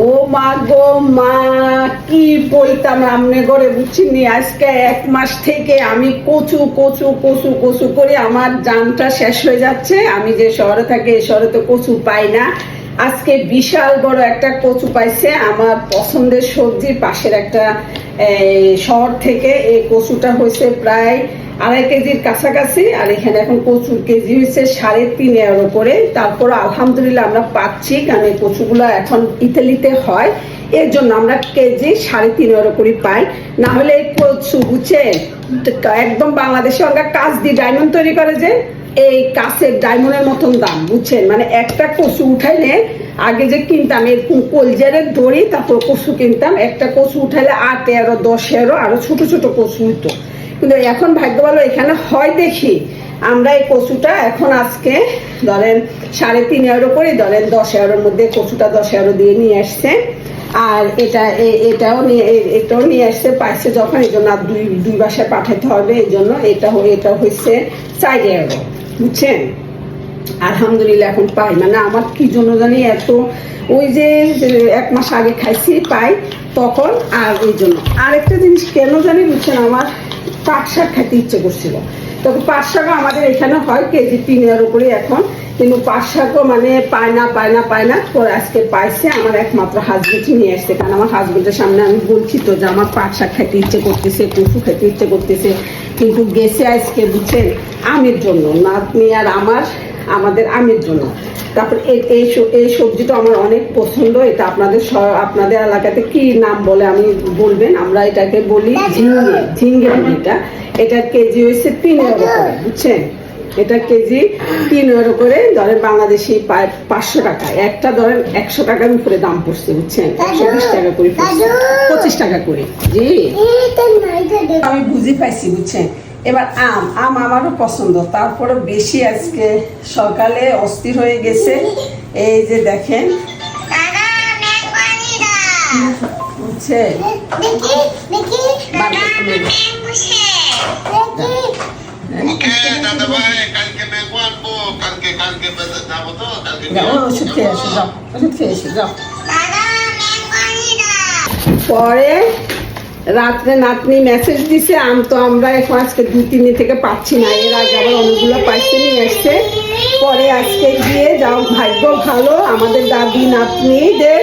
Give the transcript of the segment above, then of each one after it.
ও মা গো মা, কি বলতাম আমনে করে বুঝছিনি আজকে এক মাস থেকে আমি কচু কচু কচু কচু করে আমার জানটা শেষ হয়ে যাচ্ছে। আমি যে শহরে থাকি এই শহরে তো কচু পাই না। আজকে বিশাল বড় একটা কচু পাইছে। আমার পছন্দের সবজি পাশের একটা শহর থেকে এই কচুটা হয়েছে প্রায় আড়াই কেজির কাছাকাছি, আর এখানে এখন কচুর কেজি হয়েছে, সাড়ে তিন এর করে তারপর আলহামদুলিল্লাহ আমরা পাচ্ছি, কারণ এই কচুগুলো এখন ইতালিতে হয়। এর জন্য আমরা কেজি সাড়ে তিন এর করে পাই। না হলে এই কচু, বুঝছেন? একদম বাংলাদেশে আমরা কাজ দিয়ে ডায়মন্ড তৈরি করে যে, এই কাছের ডায়মন্ডের মতন দাম, বুঝছেন? মানে একটা কচু উঠাইলে, আগে যে কিনতাম, এরকম কলজারের দড়ি তারপর কচু কিনতাম। একটা কচু উঠাইলে আট এরো দশ এরো আরও ছোট ছোট কচু উঠতো কিন্তু এখন ভাগ্য ভালো, এখানে হয় দেখি। আমরা এই কচুটা এখন আজকে ধরেন সাড়ে তিন এগারো করে, ধরেন দশ এগারোর মধ্যে কচুটা দশ এগারো দিয়ে নিয়ে আসছে। আর এটা এটাও নিয়ে এটাও নিয়ে আসছে পাইছে যখন, এই জন্য আর দুই দুই বাসায় পাঠাতে হবে, এই জন্য এটা এটা হয়েছে চার এগারো বুঝছেন? আলহামদুলিল্লাহ এখন পাই। মানে আমার কি জন্য জানি এত, ওই যে এক মাস আগে খাইছি, পাই, তখন আর ওই জন্য। আরেকটা জিনিস কেন জানি বুঝছেন আমার পাট শাক খেতে ইচ্ছে করছিল। তবে পাট শাকও আমাদের এখানে হয়, কেজি তিনের উপরে এখন। কিন্তু পাট শাকও মানে পায় না পায় না পায় না। তোর আজকে পাইছে আমার একমাত্র হাজবেন্ড নিয়ে আসছে কারণ আমার হাজবেন্ডের সামনে আমি বলছি তো যে আমার পাট শাক খেতে ইচ্ছে করতেছে টুফু খেতে ইচ্ছে করতেছে। কিন্তু গেছে আজকে বুঝছেন, আমের জন্য। নাতনি আর আমার আমাদের আমের জন্য। তারপর এই- এই সবজিটা আমার অনেক পছন্দ। এটা আপনাদের আপনাদের এলাকাতে কি নাম বলে আমি বলবেন? আমরা এটাকে বলি ঝিঙ্গে ঝিঙ্গে এটা এটা কেজি হয়েছে তিন এগারো করে বুঝছেন? এটা কেজি তিন এগারো করে ধরেন বাংলাদেশি পায় পাঁচশো টাকা। একটা ধরেন একশো টাকার উপরে দাম পড়ছে বুঝছেন? একশো বিশ টাকা করে পঁচিশ টাকা করে। জি। আমি বুঝে পাইছি বুঝছেন? এবার আম আম আমারও পছন্দ। তারপরে বেশি আজকে সকালে অস্থির হয়ে গেছে। এই যে দেখেন। পরে রাত্রে নাতনি মেসেজ দিছে, আম তো আমরা এখন আজকে দুই তিন দিন থেকে পাচ্ছি না। এর আগে আবার অনেকগুলো পাইছে নিয়ে আসছে পরে আজকে গিয়ে যাও, ভাগ্য ভালো, আমাদের দাদি নাতনিদের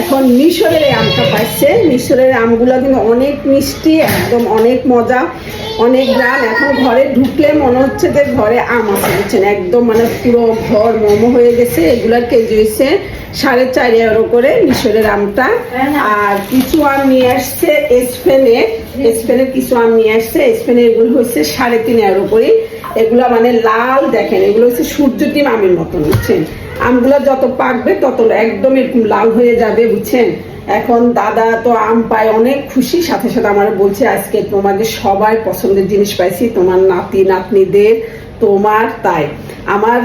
এখন মিশরের আমটা পাইছে। মিশরের আমগুলো কিন্তু অনেক মিষ্টি, একদম অনেক মজা, অনেক গ্রাম এখন ঘরে ঢুকলে মনে হচ্ছে যে ঘরে আম বুঝছেন? একদম মানে পুরো ঘর মোমো হয়ে গেছে এগুলার কেজি হয়েছে। সাড়ে চার এগারো করে মিশরের আমটা। আর কিছু আম নিয়ে আসছে স্পেনে স্পেনের কিছু আম নিয়ে আসছে। স্পেনে এগুলো হচ্ছে সাড়ে তিন এগারো করে। এগুলো মানে লাল, দেখেন, এগুলো হচ্ছে সূর্য ডিম আমের মতন, বুঝছেন? আমগুলো যত পাকবে তত একদম এরকম লাল হয়ে যাবে, বুঝছেন? এখন দাদা তো আম পায়, অনেক খুশি। সাথে সাথে আমার বলছে, আজকে তোমাদের সবাই পছন্দের জিনিস পাইছি, তোমার নাতি, নাতনিদের, তোমার তাই। আমার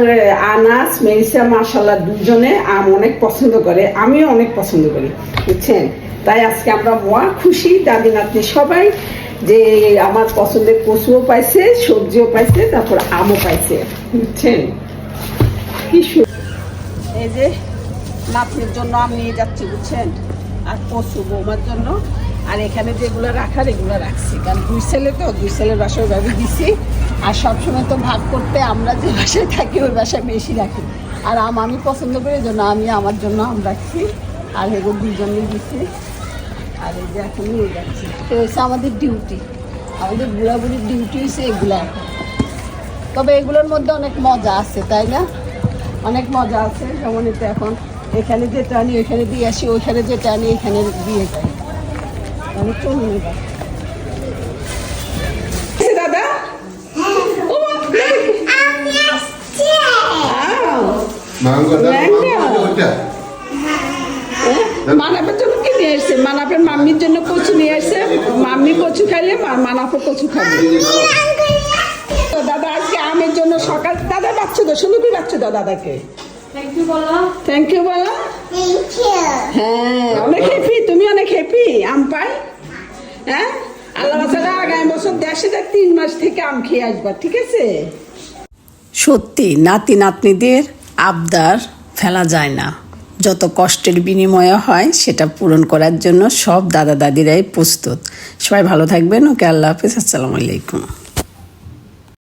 আনাস, মেরিসা মার্শাল্লাহ দুজনে আম অনেক পছন্দ করে, আমিও অনেক পছন্দ করি, বুঝছেন? তাই আজকে আমরা মহা খুশি, দাদি, নাতনি সবাই যে আমার পছন্দের কচুও পাইছে, সবজিও পাইছে, তারপর আমও পাইছে, বুঝছেন? কি এই যে, নাতনির জন্য আম নিয়ে যাচ্ছি, বুঝছেন? আর কচু বৌমার জন্য। আর এখানে যেগুলো রাখার, এগুলো রাখছি। কারণ দুই ছেলে তো, দুই ছেলের বাসায় ওইভাবে দিছি। আর সবসময় তো ভাগ করতে আমরা যে বাসায় থাকি, ওই বাসায় বেশি রাখি। আর আম আমি পছন্দ করি জন্য আমি আমার জন্য আম রাখছি। আর এগুলো দুজনেই দিছি। আর এই যে এখন নিয়ে যাচ্ছি তো হচ্ছে আমাদের ডিউটি। আমাদের বুড়াবুড়ির ডিউটি হচ্ছে এগুলো তবে এগুলোর মধ্যে অনেক মজা আছে, তাই না? অনেক মজা আছে, যেমন এটা এখন। এখানে যেটা আনি এখানে দিয়ে আসি ওইখানে যেটা আনি এখানে দিয়ে যাই। মানে চলুন দাদা? মানাপের জন্য কি নিয়ে এসছে মানাপের মাম্মির জন্য কচু নিয়ে এসছে মাম্মি কচু খাইলে মা- মানাপও কচু খাবে। তো দাদা আজকে আমের জন্য সকাল দাদা ডাকছো তো? শুধু কি ডাকছো দাদাকে? থ্যাংক ইউ বলো। হ্যাঁ অনেক হ্যাপি তুমি অনেক হ্যাপি আম পাই। হ্যাঁ? আল্লাহ আগামী বছর দেশে তিন মাস থেকে আম খেয়ে আসবা ঠিক আছে? সত্যি নাতি নাতনিদের আবদার ফেলা যায় না। যত কষ্টের বিনিময়ে হয় সেটা পূরণ করার জন্য সব দাদা দাদিরাই প্রস্তুত। সবাই ভালো থাকবেন। ওকে আল্লাহ হাফিজ। আসসালামু আলাইকুম।